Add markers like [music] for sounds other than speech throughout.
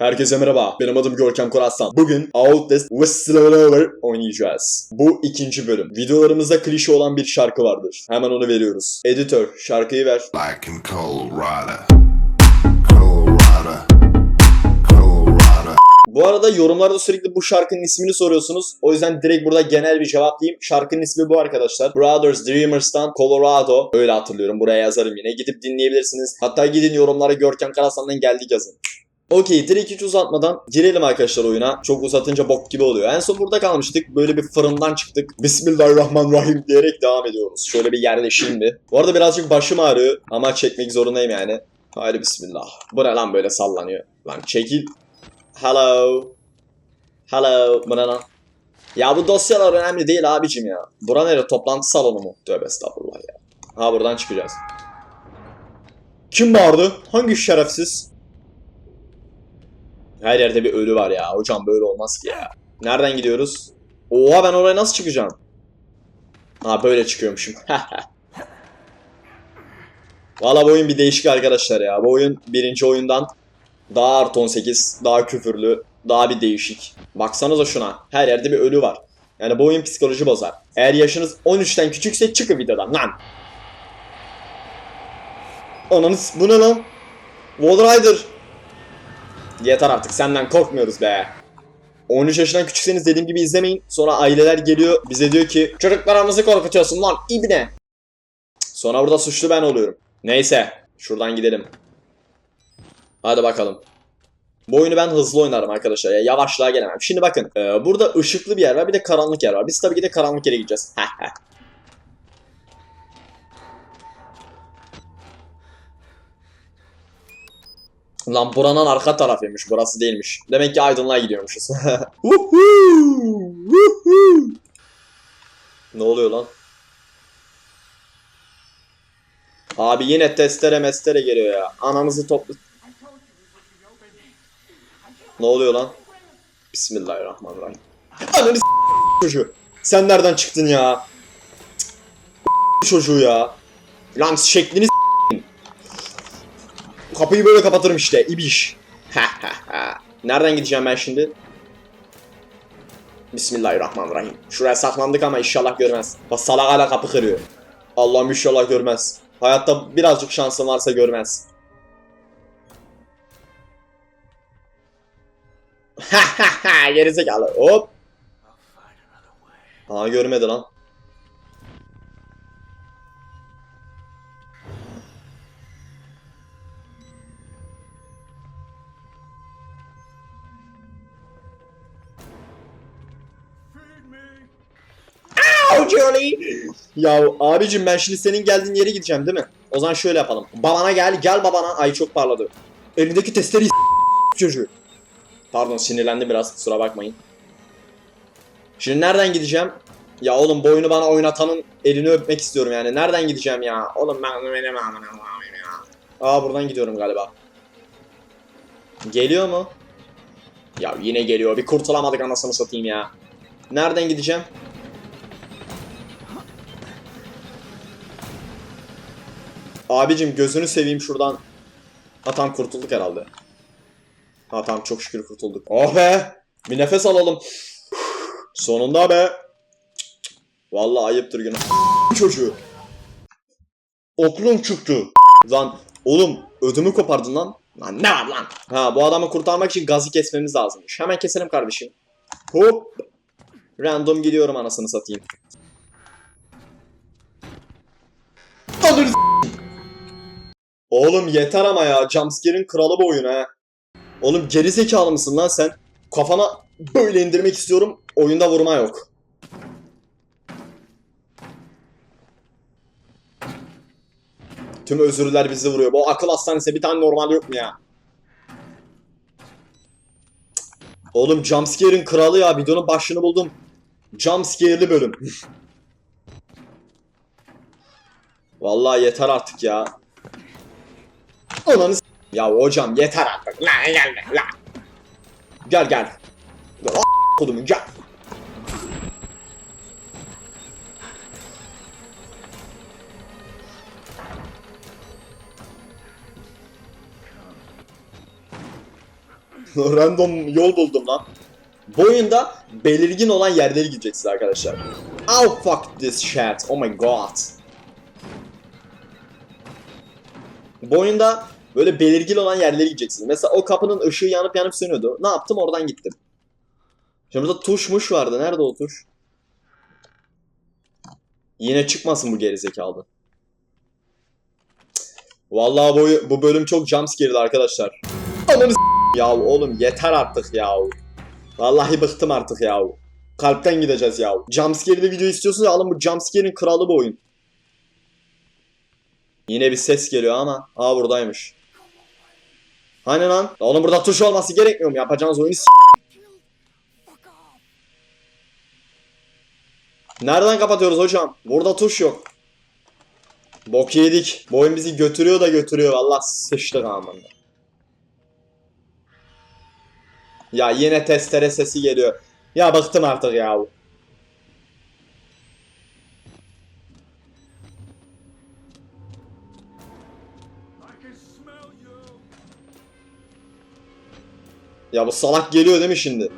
Herkese merhaba. Benim adım Görkem Koraslan. Bugün Outlast Whistleblower oynayacağız. Bu ikinci bölüm. Videolarımızda klişe olan bir şarkı vardır. Hemen onu veriyoruz. Editör, şarkıyı ver. like in Colorado. Colorado. Colorado. Bu arada yorumlarda sürekli bu şarkının ismini soruyorsunuz. O yüzden direkt burada genel bir cevaplayayım. Şarkının ismi bu arkadaşlar. Brothers Dreamers'tan Colorado. Öyle hatırlıyorum. Buraya yazarım yine. Gidip dinleyebilirsiniz. Hatta gidin yorumlara Görkem Karaslan'dan geldik yazın. Okey direkt hiç uzatmadan girelim arkadaşlar oyuna. Çok uzatınca bok gibi oluyor. En son burada kalmıştık. Böyle bir fırından çıktık. Bismillahirrahmanirrahim diyerek devam ediyoruz. Şöyle bir yerleşeyim bir. Bu arada birazcık başım ağrıyor ama çekmek zorundayım yani. Haydi bismillah. Bu ne lan böyle sallanıyor. Lan çekil. Hello. Hello. Bu ne lan? Ya bu dosyalar önemli değil abicim ya. Bura nere? Toplantı salonu mu? Tövbe estağfurullah ya. Ha buradan çıkacağız. Kim bağırdı? Hangi şerefsiz? Her yerde bir ölü var ya. Hocam böyle olmaz ki ya. Nereden gidiyoruz? Oha ben oraya nasıl çıkacağım? Ha böyle çıkıyormuşum. [laughs] Valla bu oyun bir değişik arkadaşlar ya. Bu oyun birinci oyundan daha artı 18, daha küfürlü, daha bir değişik. Baksanıza şuna. Her yerde bir ölü var. Yani bu oyun psikoloji bozar. Eğer yaşınız 13'ten küçükse çıkın videodan lan. Ananız bu ne lan? Wall Rider. Yeter artık senden korkmuyoruz be. 13 yaşından küçükseniz dediğim gibi izlemeyin. Sonra aileler geliyor bize diyor ki çocuklarımızı korkutuyorsun lan ibne. Sonra burada suçlu ben oluyorum. Neyse şuradan gidelim. Hadi bakalım. Bu oyunu ben hızlı oynarım arkadaşlar ya yavaşlığa gelemem. Şimdi bakın e, burada ışıklı bir yer var bir de karanlık yer var. Biz tabii ki de karanlık yere gideceğiz. Lan buranın arka tarafıymış burası değilmiş. Demek ki aydınlığa gidiyormuşuz. [laughs] Ne oluyor lan? Abi yine testere mestere geliyor ya. Anamızı toplu... Ne oluyor lan? Bismillahirrahmanirrahim. Ananı çocuğu. Sen nereden çıktın ya? Çocuğu ya. Lan şeklini Kapıyı böyle kapatırım işte. İbiş. [laughs] Nereden gideceğim ben şimdi? Bismillahirrahmanirrahim. Şuraya saklandık ama inşallah görmez. Bak salak hala kapı kırıyor. Allah'ım inşallah görmez. Hayatta birazcık şansım varsa görmez. [laughs] Gerizekalı. Hop. Aa görmedi lan. Johnny. Ya abicim ben şimdi senin geldiğin yere gideceğim değil mi? O zaman şöyle yapalım. Babana gel, gel babana. Ay çok parladı. Elindeki testereyi çocuğu. Pardon sinirlendim biraz kusura bakmayın. Şimdi nereden gideceğim? Ya oğlum bu oyunu bana oynatanın elini öpmek istiyorum yani. Nereden gideceğim ya? Oğlum ben benim amına koyayım ya. Aa buradan gidiyorum galiba. Geliyor mu? Ya yine geliyor. Bir kurtulamadık anasını satayım ya. Nereden gideceğim? Abicim gözünü seveyim şuradan. Ha tamam kurtulduk herhalde. Ha tamam çok şükür kurtulduk. Oh be! Bir nefes alalım. Sonunda be. Vallahi ayıptır günah. Çocuğu. Oklum çıktı. Lan oğlum ödümü kopardın lan. Lan ne var lan? Ha bu adamı kurtarmak için gazı kesmemiz lazımmış. Hemen keselim kardeşim. Hop. Random gidiyorum anasını satayım. Oğlum yeter ama ya. Jumpscare'in kralı bu oyun ha. Oğlum geri zekalı mısın lan sen? Kafana böyle indirmek istiyorum. Oyunda vurma yok. Tüm özürler bizi vuruyor. Bu akıl hastanesi bir tane normal yok mu ya? Oğlum jumpscare'in kralı ya. Videonun başını buldum. Jumpscare'li bölüm. [laughs] Vallahi yeter artık ya. Ananı s- Ya hocam yeter artık. Lan gel lan. Gel gel. Gel a- kodumun gel. [laughs] Random yol buldum lan. Bu oyunda belirgin olan yerleri gideceksiniz arkadaşlar. Oh fuck this shit. Oh my god. Bu oyunda böyle belirgin olan yerleri gideceksiniz. Mesela o kapının ışığı yanıp yanıp sönüyordu. Ne yaptım? Oradan gittim. Şimdi burada tuşmuş vardı. Nerede o tuş? Yine çıkmasın bu gerizekalı. Vallahi bu, bu bölüm çok jumpscare'di arkadaşlar. Ananı ya oğlum yeter artık ya. Vallahi bıktım artık ya. Kalpten gideceğiz ya. Jumpscare'li video istiyorsunuz alın bu jumpscare'in kralı bu oyun. Yine bir ses geliyor ama. Aa buradaymış. Hani lan? Ya Oğlum burada tuş olması gerekmiyor mu? Yapacağınız oyunu s- Nereden kapatıyoruz hocam? Burada tuş yok. Bok yedik. Bu oyun bizi götürüyor da götürüyor. Allah sıçtık amına. Ya yine testere sesi geliyor. Ya bıktım artık ya. Ya bu salak geliyor değil mi şimdi?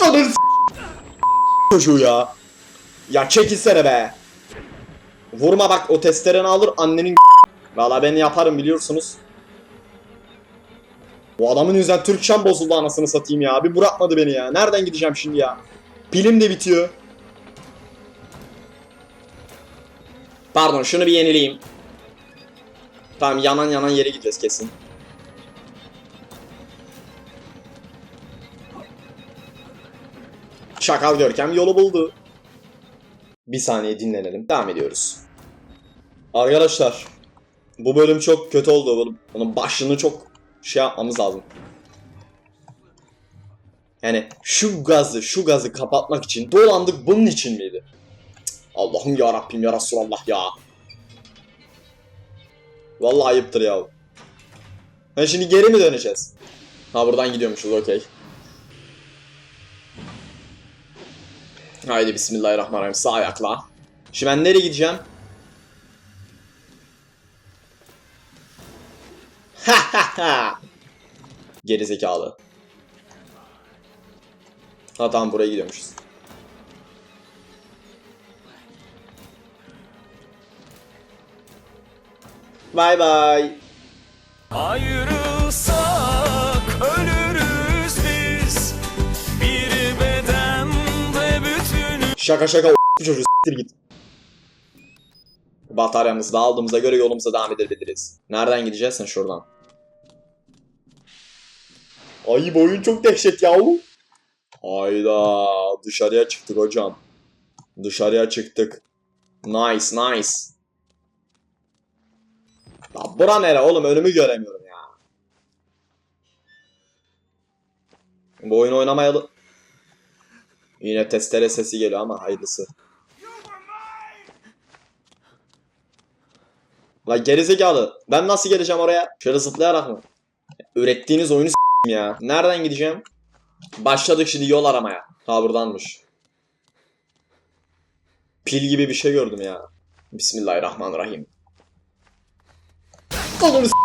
Ananı çocuğu ya. Ya çekilsene be. Vurma bak o testereni alır annenin Valla ben yaparım biliyorsunuz. Bu adamın yüzünden Türkçem bozuldu anasını satayım ya. Bir bırakmadı beni ya. Nereden gideceğim şimdi ya? Pilim de bitiyor. Pardon şunu bir yenileyim. Tamam yanan yanan yere gideceğiz kesin. Şakal Görkem yolu buldu. Bir saniye dinlenelim. Devam ediyoruz. Arkadaşlar bu bölüm çok kötü oldu. Bunun- başını çok şey yapmamız lazım. Yani şu gazı, şu gazı kapatmak için dolandık bunun için miydi? Allah'ım ya Rabbim ya Resulallah ya. Vallahi ayıptır ya. Ha şimdi geri mi döneceğiz? Ha buradan gidiyormuşuz okey. Haydi bismillahirrahmanirrahim sağ ayakla. Şimdi ben nereye gideceğim? [laughs] Ha ha tamam buraya gidiyormuşuz. Bye bye. Ayrılsak Şaka şaka o çocuğu s**tir git. Bataryamızı da aldığımıza göre yolumuza devam edebiliriz. Nereden gideceğiz sen şuradan? Ay bu oyun çok dehşet yahu. Hayda dışarıya çıktık hocam. Dışarıya çıktık. Nice nice. Ya bura nere oğlum önümü göremiyorum ya. Bu oyunu oynamayalı. Yine testere sesi geliyor ama hayırlısı. La gerizekalı. Ben nasıl geleceğim oraya? Şöyle zıplayarak mı? Ürettiğiniz oyunu s**eyim ya. Nereden gideceğim? Başladık şimdi yol aramaya. Ha buradanmış. Pil gibi bir şey gördüm ya. Bismillahirrahmanirrahim. Ananı s**eyim.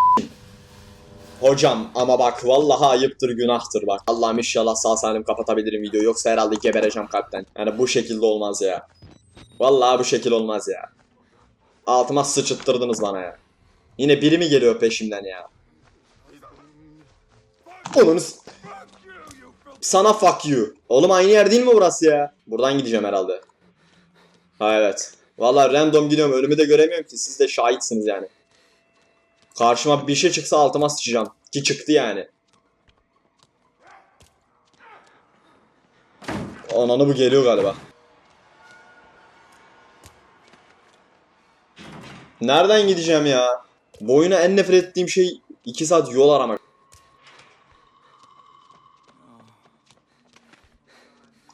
Hocam ama bak vallahi ayıptır günahtır bak. Allah'ım inşallah sağ salim kapatabilirim videoyu yoksa herhalde gebereceğim kalpten. Yani bu şekilde olmaz ya. Vallahi bu şekil olmaz ya. Altıma sıçıttırdınız bana ya. Yine biri mi geliyor peşimden ya? Onun Sana fuck you. Oğlum aynı yer değil mi burası ya? Buradan gideceğim herhalde. Ha evet. Vallahi random gidiyorum. Önümü de göremiyorum ki. Siz de şahitsiniz yani. Karşıma bir şey çıksa altıma sıçacağım. Ki çıktı yani. Ananı bu geliyor galiba. Nereden gideceğim ya? Bu oyuna en nefret ettiğim şey 2 saat yol aramak.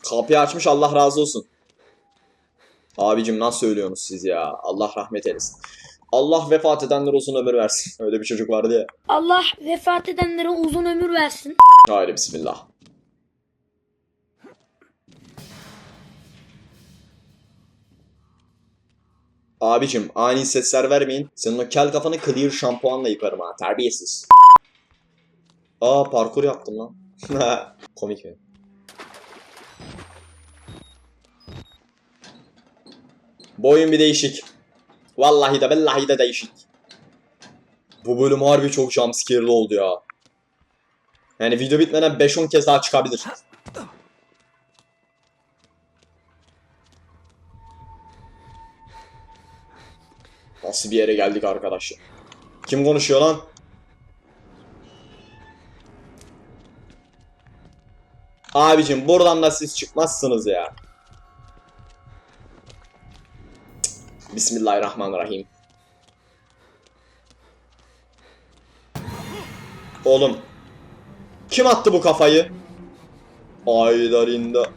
Kapıyı açmış Allah razı olsun. Abicim nasıl söylüyorsunuz siz ya? Allah rahmet eylesin. Allah vefat edenler uzun ömür versin. [laughs] Öyle bir çocuk vardı ya. Allah vefat edenlere uzun ömür versin. Haydi bismillah. Abicim ani sesler vermeyin. Senin o kel kafanı clear şampuanla yıkarım ha. Terbiyesiz. Aa parkur yaptım lan. [laughs] Komik mi? Bu oyun bir değişik. Vallahi de billahi de değişik. Bu bölüm harbi çok jumpscare'lı oldu ya. Yani video bitmeden 5-10 kez daha çıkabilir. Nasıl bir yere geldik arkadaşlar? Kim konuşuyor lan? Abicim buradan da siz çıkmazsınız ya. Bismillahirrahmanirrahim. Oğlum. Kim attı bu kafayı? Aydarinda.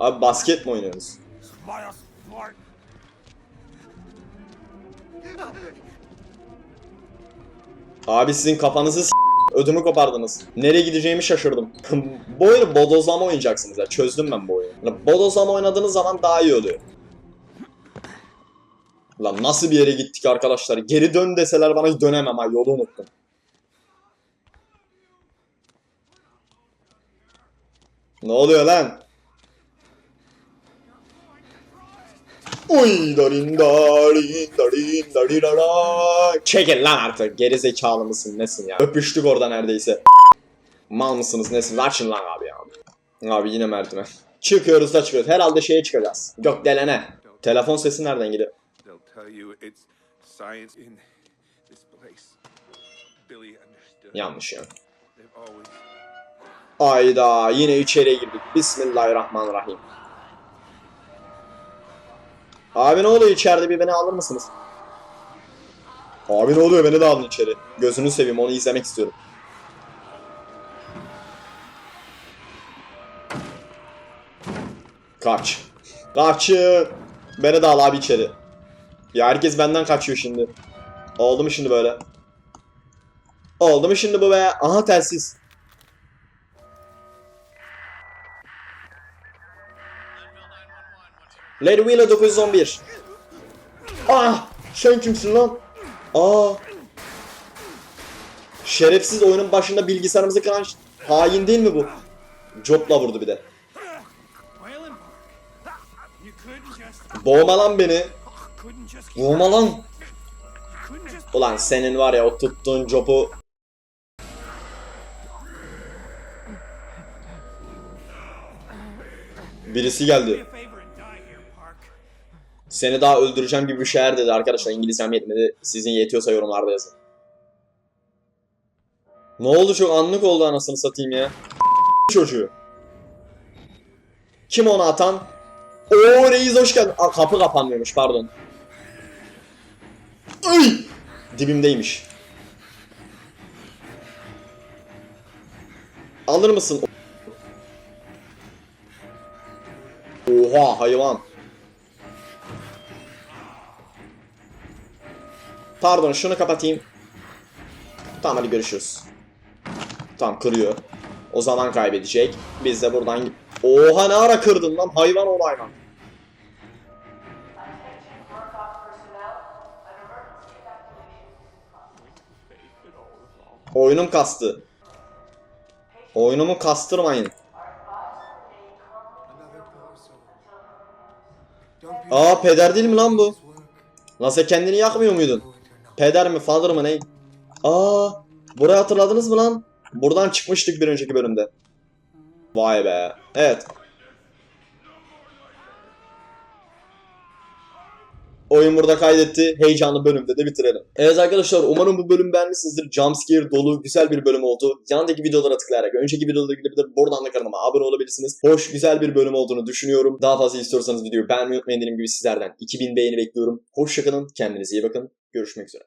Abi basket mi oynuyorsunuz? Abi sizin kafanızı ödümü kopardınız. Nereye gideceğimi şaşırdım. [laughs] bu oyunu bodozlama oynayacaksınız ya. Çözdüm ben bu oyunu. Yani bodozlama oynadığınız zaman daha iyi oluyor. Lan nasıl bir yere gittik arkadaşlar? Geri dön deseler bana dönemem ha yolu unuttum. Ne oluyor lan? Uy darin darin darin darin darin. Çekil lan artık. Geri zekalı mısın nesin ya? Öpüştük orada neredeyse. Mal mısınız nesin? Açın lan abi ya. Abi yine merdiven. Çıkıyoruz da çıkıyoruz. Herhalde şeye çıkacağız. Gökdelene. Telefon sesi nereden understood. Yanlış ya. Ayda yine içeriye girdik. Bismillahirrahmanirrahim. Abi ne oluyor içeride bir beni alır mısınız? Abi ne oluyor beni de alın içeri. Gözünü seveyim onu izlemek istiyorum. Kaç. Kaçın. Beni de al abi içeri. Ya herkes benden kaçıyor şimdi. Oldu mu şimdi böyle? Oldu mu şimdi bu be? Aha telsiz. Lady Wheeler 911. Ah! Sen kimsin lan? Aa! Şerefsiz oyunun başında bilgisayarımızı kıran hain değil mi bu? Job'la vurdu bir de. Boğma lan beni. Boğma lan. Ulan senin var ya o tuttuğun Job'u... Birisi geldi. Seni daha öldüreceğim gibi bir şeyler dedi arkadaşlar. İngilizcem yetmedi. Sizin yetiyorsa yorumlarda yazın. Ne oldu çok anlık oldu anasını satayım ya. [laughs] Çocuğu. Kim onu atan? Oo reis hoş geldin. Aa, kapı kapanmıyormuş pardon. Ay! Dibimdeymiş. Alır mısın? Oha hayvan. Pardon şunu kapatayım. Tamam hadi görüşürüz. Tamam kırıyor. O zaman kaybedecek. Biz de buradan... Oha ne ara kırdın lan hayvan ol hayvan. Oyunum kastı. Oyunumu kastırmayın. Aa peder değil mi lan bu? Lan sen kendini yakmıyor muydun? Peder mi father mı ne? Aa burayı hatırladınız mı lan? Buradan çıkmıştık bir önceki bölümde. Vay be. Evet. Oyun burada kaydetti. Heyecanlı bölümde de bitirelim. Evet arkadaşlar umarım bu bölüm beğenmişsinizdir. Jumpscare dolu güzel bir bölüm oldu. Yandaki videolara tıklayarak önceki videolara gidebilir. Buradan da kanalıma abone olabilirsiniz. Hoş güzel bir bölüm olduğunu düşünüyorum. Daha fazla istiyorsanız videoyu beğenmeyi unutmayın. Dediğim gibi sizlerden 2000 beğeni bekliyorum. Hoşçakalın. Kendinize iyi bakın. Görüşmek üzere.